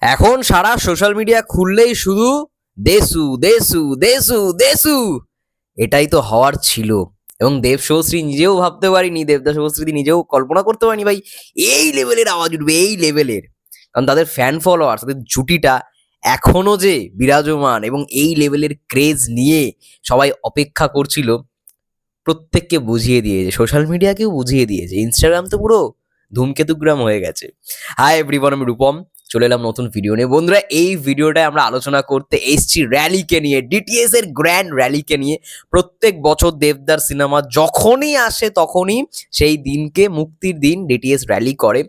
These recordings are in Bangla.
এখন সারা সোশ্যাল মিডিয়া খুললেই শুধু, দেসু দেসু দেসু দেসু। এটাই তো হওয়ার ছিল। এবং দেব শুভশ্রী নিজেও ভাবতে পারিনি দেবদা শুভশ্রী নিজেও কল্পনা করতে পারিনি, ভাই, এই লেভেলের আওয়াজ উঠবে, এই লেভেলের। কারণ তাদের ফ্যান ফলোয়ার তাদের জুটিটা এখনও যে বিরাজমান এবং এই লেভেলের ক্রেজ নিয়ে সবাই অপেক্ষা করছিল, প্রত্যেককে বুঝিয়ে দিয়েছে। সোশ্যাল মিডিয়াকেও বুঝিয়ে দিয়েছে। ইনস্টাগ্রাম তো পুরো ধূমকেতুগ্রাম হয়ে গেছে। হাই এভরিওয়ান আমি রূপম। চলে এলাম নতুন ভিডিও নিয়ে। বন্ধুরা, এই ভিডিওটায় আমরা আলোচনা করতে এসছি র্যালিকে নিয়ে ডিটিএস এর গ্র্যান্ড র্যালিকে নিয়ে। প্রত্যেক বছর দেবদার সিনেমা যখনই আসে তখনই সেই দিনকে, মুক্তির দিন ডিটিএস র্যালি করে।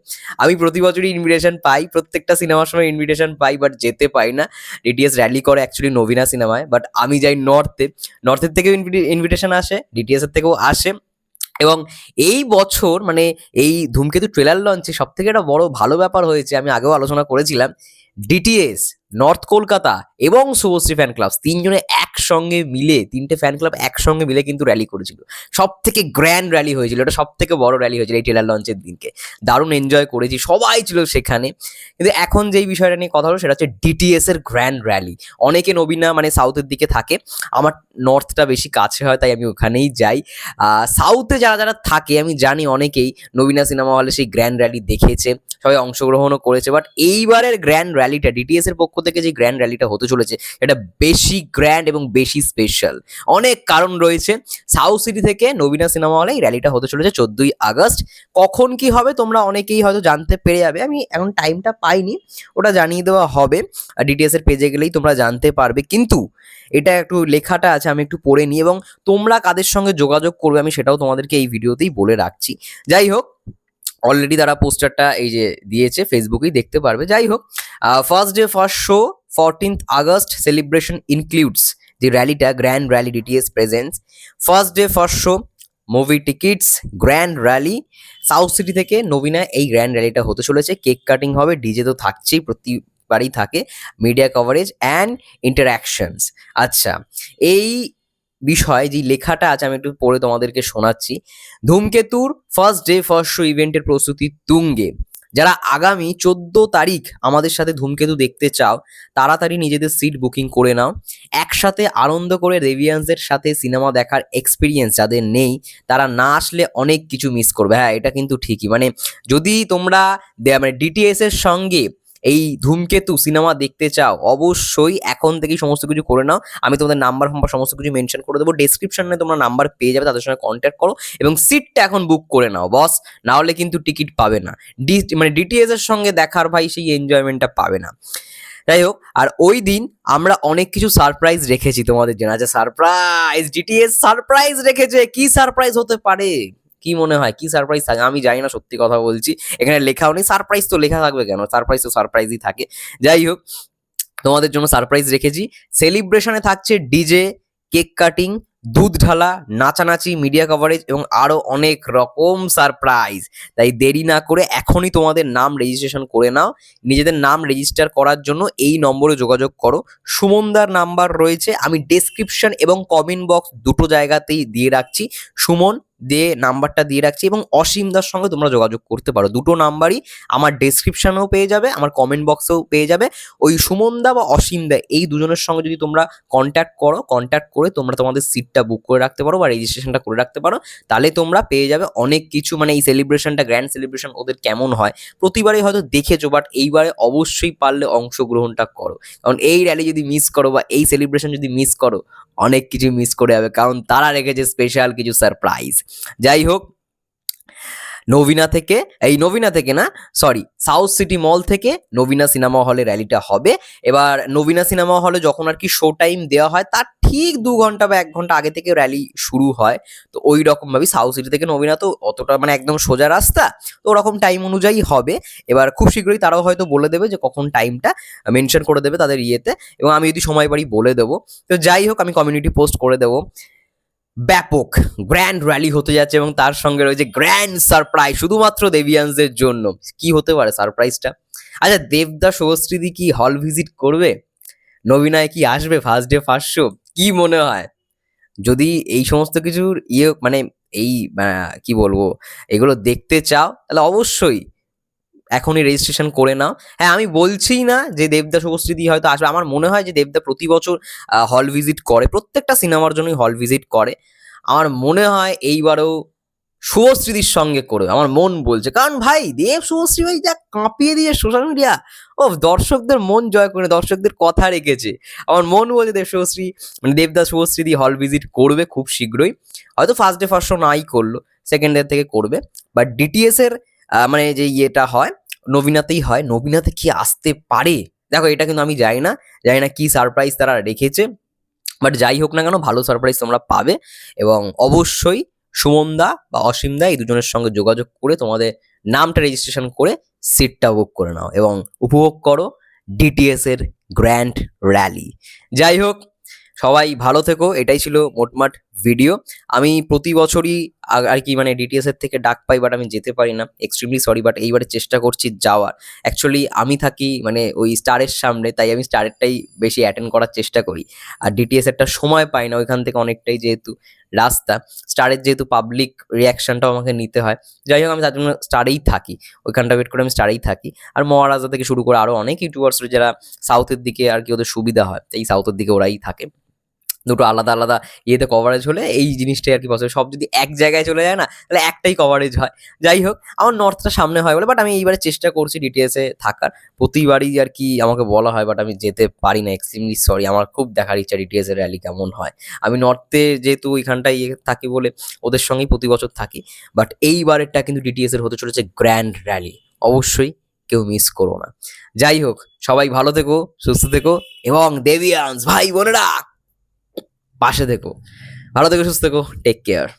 আমি প্রতি বছরই ইনভিটেশন পাই, প্রত্যেকটা সিনেমার সময় ইনভিটেশন পাই বাট যেতে পাই না। ডিটিএস র্যালি করে অ্যাকচুয়ালি নবীনা সিনেমায় বাট আমি যাই নর্থে নর্থের থেকেও ইনভিটেশন আসে ডিটিএস এর থেকেও আসে। এবং এই বছর মানে এই ধূমকেতু ট্রেলার লঞ্চে সব থেকে একটা বড় ভালো ব্যাপার হয়েছে, আমি আগেও আলোচনা করেছিলাম ডিটিএস নর্থ কলকাতা এবং শুভশ্রী ফ্যান ক্লাব তিনজনে একসঙ্গে মিলে তিনটে ফ্যান ক্লাব একসঙ্গে মিলে কিন্তু র্যালি করেছিল। সব থেকে গ্র্যান্ড র্যালি হয়েছিল, এটা সব থেকে বড় র্যালি হয়েছিল এই ট্রেলার লঞ্চের দিনকে। দারুণ এনজয় করেছি, সবাই ছিল সেখানে। কিন্তু এখন যেই বিষয়টা নিয়ে কথা হলো, সেটা হচ্ছে ডিটিএস এর গ্র্যান্ড র্যালি অনেকে নবীনা মানে সাউথের দিকে থাকে, আমার নর্থটা বেশি কাছে হয়, তাই আমি ওখানেই যাই। সাউথে যারা যারা থাকে, আমি জানি অনেকেই নবীনা সিনেমা হলে সেই গ্র্যান্ড র্যালি দেখেছে। সবাই অংশগ্রহণও করেছে বাট এইবারের গ্র্যান্ড র্যালিটা ডিটিএস এর পক্ষ থেকে যে গ্র্যান্ড র্যালিটা হতে চলেছে, এটা বেশি গ্র্যান্ড এবং বেশি স্পেশাল অনেক কারণ রয়েছে। সাউথ সিটি থেকে নবীনা সিনেমা হলে এই র্যালিটা হতে চলেছে চোদ্দই আগস্ট। কখন কি হবে তোমরা অনেকেই হয়তো জানতে পেরে যাবে, আমি এখন টাইমটা পাইনি, ওটা জানিয়ে দেওয়া হবে। ডিটিএস এর পেজে গেলেই তোমরা জানতে পারবে। কিন্তু এটা একটু লেখাটা আছে, আমি একটু পড়ে নিই এবং তোমরা কাদের সঙ্গে যোগাযোগ করবে আমি সেটাও তোমাদেরকে এই ভিডিওতেই বলে রাখছি। যাই হোক অলরেডি তারা পোস্টারটা এই যে দিয়েছে ফেসবুকেই দেখতে পারবে। যাই হোক first day first show fourteenth August celebration includes the র্যালিটা grand rally DTS presence first day first show movie tickets grand rally South City থেকে নবীনা এই গ্র্যান্ড র্যালিটা হতে চলেছে। কেক কাটিং হবে ডিজে তো থাকছেই, প্রতিবারই থাকে। মিডিয়া কভারেজ অ্যান্ড ইন্টারাকশনস আচ্ছা এই বিষয় যে লেখাটা আছে আমি একটু পড়ে তোমাদেরকে শোনাচ্ছি। ধূমকেতুর ফার্স্ট ডে ফার্স্ট শো ইভেন্টের প্রস্তুতি তুঙ্গে। যারা আগামী চোদ্দ তারিখ আমাদের সাথে ধূমকেতু দেখতে চাও, তাড়াতাড়ি নিজেদের সিট বুকিং করে নাও। একসাথে আনন্দ করে রেভিয়ান্সের সাথে সিনেমা দেখার এক্সপিরিয়েন্স যাদের নেই, তারা না আসলে অনেক কিছু মিস করবে। হ্যাঁ এটা কিন্তু ঠিকই। মানে যদি তোমরা মানে ডিটিএস এর সঙ্গে এই ধূমকেতু সিনেমা দেখতে চাও, অবশ্যই এখন থেকেই সমস্ত কিছু করে নাও। আমি তোমাদের নাম্বার ফাম্বার সমস্ত কিছু মেনশন করে দেবো। ডেসক্রিপশনে তোমরা নাম্বার পেয়ে যাবে, তাদের সঙ্গে কন্ট্যাক্ট করো এবং সিটটা এখন বুক করে নাও বস না হলে কিন্তু টিকিট পাবে না। ডি মানে ডিটিএস এর সঙ্গে দেখার ভাই সেই এনজয়মেন্টটা পাবে না। যাই হোক, আর ওই দিন আমরা অনেক কিছু সারপ্রাইজ রেখেছি তোমাদের জন্য। আচ্ছা সারপ্রাইজ ডিটিএস সারপ্রাইজ রেখেছে। কি সারপ্রাইজ হতে পারে? কি মনে হয়? কি সারপ্রাইজ থাকে? আমি জানি না, সত্যি কথা বলছি। এখানে লেখাও নেই সারপ্রাইজ তো লেখা থাকবে কেন? সারপ্রাইজ তো সারপ্রাইজই থাকে। যাই হোক, তোমাদের জন্য সারপ্রাইজ রেখেছি। সেলিব্রেশনে থাকছে ডিজে কেক কাটিং দুধ ঢালা, নাচানাচি মিডিয়া কভারেজ এবং আরও অনেক রকম সারপ্রাইজ তাই দেরি না করে এখনই তোমাদের নাম রেজিস্ট্রেশন করে নাও। নিজেদের নাম রেজিস্টার করার জন্য এই নম্বরে যোগাযোগ করো। সুমনদার নাম্বার রয়েছে। আমি ডেসক্রিপশন এবং কমেন্ট বক্স দুটো জায়গাতেই দিয়ে রাখছি। সুমন দিয়ে নাম্বারটা দিয়ে রাখছি এবং অসীম অসীমদার সঙ্গে তোমরা যোগাযোগ করতে পারো। দুটো নাম্বারই আমার ডেসক্রিপশনেও পেয়ে যাবে, আমার কমেন্ট বক্সেও পেয়ে যাবে। ওই সুমনদা বা অসীম দা, এই দুজনের সঙ্গে যদি তোমরা কন্ট্যাক্ট করো কন্ট্যাক্ট করে তোমরা তোমাদের সিটটা বুক করে রাখতে পারো বা রেজিস্ট্রেশনটা করে রাখতে পারো, তাহলে তোমরা পেয়ে যাবে অনেক কিছু। মানে এই সেলিব্রেশনটা গ্র্যান্ড সেলিব্রেশন ওদের কেমন হয়, প্রতিবারই হয়তো দেখেছ বাট এইবারে অবশ্যই পারলে অংশগ্রহণটা করো। কারণ এই র্যালি যদি মিস করো বা এই সেলিব্রেশন যদি মিস করো, অনেক কিছু মিস করে যাবে। কারণ তারা রেখেছে স্পেশাল কিছু সারপ্রাইজ যাই হোক, নবীনা থেকে, এই নবীনা থেকে না সরি সাউথ সিটি মল থেকে নবীনা সিনেমা হলে র্যালিটা হবে। এবার নবীনা সিনেমা হলে যখন আর কি শো টাইম দেওয়া হয়, তার ঠিক দু ঘণ্টা বা এক ঘণ্টা আগে থেকে র্যালি শুরু হয়। তো ওই রকম ভাবে সাউথ সিটি থেকে নবীনা তো অতটা মানে একদম সোজা রাস্তা, তো ওরকম টাইম অনুযায়ী হবে। এবার খুব শীঘ্রই তারাও হয়তো বলে দেবে যে কখন টাইমটা মেনশন করে দেবে তাদের ইয়েতে। এবং আমি যদি সময় পারি বলে দেবো। তো যাই হোক, আমি কমিউনিটি পোস্ট করে দেবো। ব্যাপক গ্র্যান্ড র্যালি হতে যাচ্ছে এবং তার সঙ্গে রয়েছে গ্র্যান্ড সারপ্রাইজ শুধুমাত্র দেবিয়ান্সদের জন্য। কি হতে পারে সারপ্রাইজটা আচ্ছা দেবদা শুভশ্রীদি কি হল ভিজিট করবে? নবীনায় কি আসবে ফার্স্ট ডে ফার্স্ট শো কি মনে হয়? যদি এই সমস্ত কিছুর ইয়ে মানে এই কি বলব, এগুলো দেখতে চাও, তাহলে অবশ্যই এখনই রেজিস্ট্রেশন করে নাও। হ্যাঁ আমি বলছি না যে দেবদা শুভশ্রীদি হয়তো আসবে। আমার মনে হয় যে দেবদা প্রতি বছর হল ভিজিট করে। প্রত্যেকটা সিনেমার জন্যই হল ভিজিট করে। আমার মনে হয় এইবারও শুভশ্রীদির সঙ্গে করবে। আমার মন বলছে। কারণ ভাই, দেব শুভশ্রী ভাই যা কাঁপিয়ে দিয়ে সোশ্যাল মিডিয়া ও, দর্শকদের মন জয় করে, দর্শকদের কথা রেখেছে। আমার মন বলছে দেব শুভশ্রী মানে দেবদা শুভশ্রীদি হল ভিজিট করবে খুব শীঘ্রই। হয়তো ফার্স্ট ডে ফার্স্ট শো নাই করল। সেকেন্ড ডে থেকে করবে। বাট ডিটিএস এর মানে যে ইয়েটা হয়, নবীনাতেই হয়। নবীনাতে কি আসতে পারে? দেখো, এটা কিন্তু আমি জানি না। জানি না কি সারপ্রাইজ তারা রেখেছে। বাট যাই হোক না কেন, ভালো সারপ্রাইজ তোমরা পাবে। এবং অবশ্যই সুমনদা বা অসীমদা এই দুজনের সঙ্গে যোগাযোগ করে তোমাদের নামটা রেজিস্ট্রেশন করে সিটটা বুক করে নাও এবং উপভোগ করো ডিটিএস এর গ্র্যান্ড র্যালি যাই হোক, সবাই ভালো থেকো। এটাই ছিল মোটমাট ভিডিও আমি প্রতি বছরই আর কি মানে ডিটিএস এর থেকে ডাক পাই বাট আমি যেতে পারি না এক্সট্রিমলি সরি বাট এইবারে চেষ্টা করছি যাওয়ার। অ্যাকচুয়ালি আমি থাকি মানে ওই স্টারের সামনে, তাই আমি স্টারেরটাই বেশি অ্যাটেন্ড করার চেষ্টা করি। আর ডিটিএস একটা সময় পাই না, ওইখান থেকে অনেকটাই যেহেতু রাস্তা। স্টারের যেহেতু পাবলিক রিয়াকশনটাও আমাকে নিতে হয়। যাই হোক, আমি তার জন্য স্টারেই থাকি। ওইখানটা ওয়েট করে আমি স্টারেই থাকি। আর মহারাজা থেকে শুরু করে আরও অনেক ইউটিউবার্স যারা সাউথের দিকে আর কি ওদের সুবিধা হয়। এই সাউথের দিকে ওরাই থাকে। দুটো আলাদা আলাদা ইয়েতে কভারেজ হলে এই জিনিসটাই আর কি পসিবল সব যদি এক জায়গায় চলে যায় না, তাহলে একটাই কভারেজ হয়। যাই হোক, আমার নর্থটা সামনে হয় বলে বাট আমি এইবারে চেষ্টা করছি ডিটিএসে থাকার। প্রতিবারই আর কি আমাকে বলা হয় বাট আমি যেতে পারি না এক্সট্রিমলি সরি আমার খুব দেখার ইচ্ছা ডিটিএস এর র্যালি কেমন হয়। আমি নর্থে যেহেতু ওইখানটায় ইয়ে থাকি বলে ওদের সঙ্গেই প্রতি বছর থাকি বাট এইবারেরটা কিন্তু ডিটিএসের হতে চলেছে গ্র্যান্ড র্যালি অবশ্যই কেউ মিস করো না। যাই হোক, সবাই ভালো থেকো, সুস্থ থেকো, এবং দেবিয়ান্স, ভাই বোনেরা পাশে থেকো। ভালো থেকো সুস্থ থেকো। Take care